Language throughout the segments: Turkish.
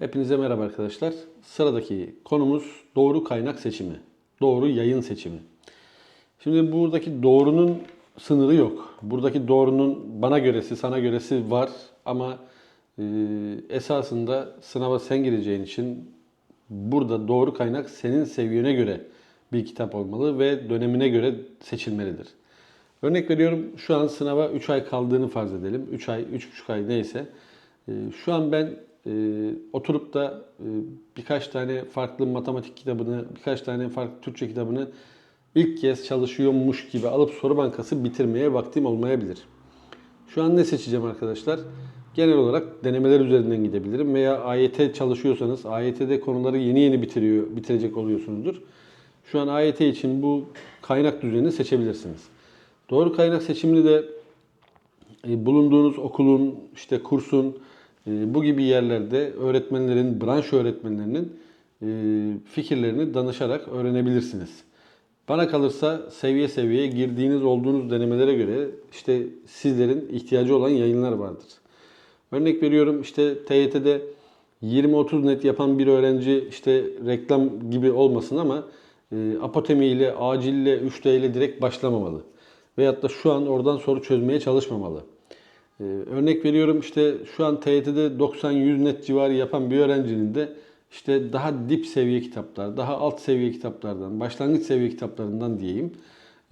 Hepinize merhaba arkadaşlar. Sıradaki konumuz doğru kaynak seçimi. Doğru yayın seçimi. Şimdi buradaki doğrunun sınırı yok. Buradaki doğrunun bana göresi, sana göresi var ama e, esasında sınava sen gireceğin için burada doğru kaynak senin seviyene göre bir kitap olmalı ve dönemine göre seçilmelidir. Örnek veriyorum şu an sınava 3 ay kaldığını farz edelim. 3 ay, 3,5 ay neyse. Ee, Şu an ben e, oturup da e, birkaç tane farklı matematik kitabını, birkaç tane farklı Türkçe kitabını ilk kez çalışıyormuş gibi alıp soru bankası bitirmeye vaktim olmayabilir. Şu an ne seçeceğim arkadaşlar? Genel olarak denemeler üzerinden gidebilirim veya AYT çalışıyorsanız AYT'de konuları yeni yeni bitiriyor, bitirecek oluyorsunuzdur. Şu an AYT için bu kaynak düzenini seçebilirsiniz. Doğru kaynak seçimini de e, bulunduğunuz okulun, işte kursun, bu gibi yerlerde öğretmenlerin, branş öğretmenlerinin e, fikirlerini danışarak öğrenebilirsiniz. Bana kalırsa seviye seviye girdiğiniz olduğunuz denemelere göre işte sizlerin ihtiyacı olan yayınlar vardır. Örnek veriyorum işte TYT'de 20-30 net yapan bir öğrenci işte reklam gibi olmasın ama e, apotemi ile, acille, 3D ile direkt başlamamalı. Veyahut da şu an oradan soru çözmeye çalışmamalı. Ee, örnek veriyorum işte şu an TYT'de 90-100 net civarı yapan bir öğrencinin de işte daha dip seviye kitaplar, daha alt seviye kitaplardan, başlangıç seviye kitaplarından diyeyim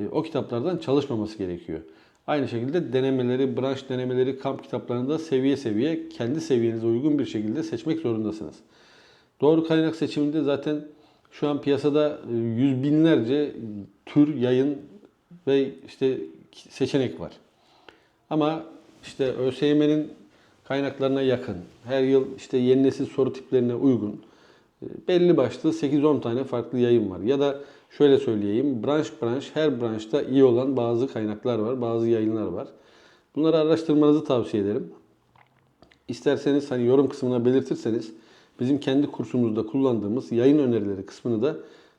e, o kitaplardan çalışmaması gerekiyor. Aynı şekilde denemeleri, branş denemeleri, kamp kitaplarını da seviye seviye kendi seviyenize uygun bir şekilde seçmek zorundasınız. Doğru kaynak seçiminde zaten şu an piyasada e, yüz binlerce tür yayın ve işte seçenek var. Ama işte ÖSYM'nin kaynaklarına yakın, her yıl işte yeni nesil soru tiplerine uygun e, belli başlı 8-10 tane farklı yayın var. Ya da şöyle söyleyeyim, branş branş her branşta iyi olan bazı kaynaklar var, bazı yayınlar var. Bunları araştırmanızı tavsiye ederim. İsterseniz hani yorum kısmına belirtirseniz bizim kendi kursumuzda kullandığımız yayın önerileri kısmını da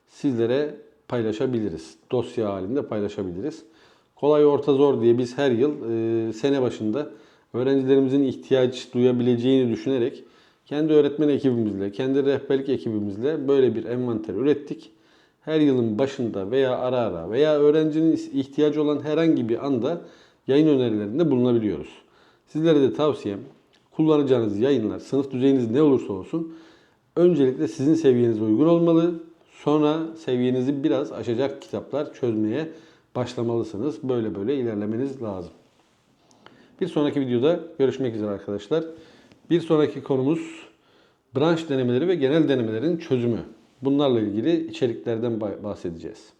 sizlere paylaşabiliriz. Dosya halinde paylaşabiliriz. Kolay orta zor diye biz her yıl e, sene başında öğrencilerimizin ihtiyaç duyabileceğini düşünerek kendi öğretmen ekibimizle, kendi rehberlik ekibimizle böyle bir envanter ürettik. Her yılın başında veya ara ara veya öğrencinin ihtiyacı olan herhangi bir anda yayın önerilerinde bulunabiliyoruz. Sizlere de tavsiyem kullanacağınız yayınlar, sınıf düzeyiniz ne olursa olsun öncelikle sizin seviyenize uygun olmalı. Sonra seviyenizi biraz aşacak kitaplar çözmeye başlamalısınız. Böyle böyle ilerlemeniz lazım. Bir sonraki videoda görüşmek üzere arkadaşlar. Bir sonraki konumuz branş denemeleri ve genel denemelerin çözümü. Bunlarla ilgili içeriklerden bahsedeceğiz.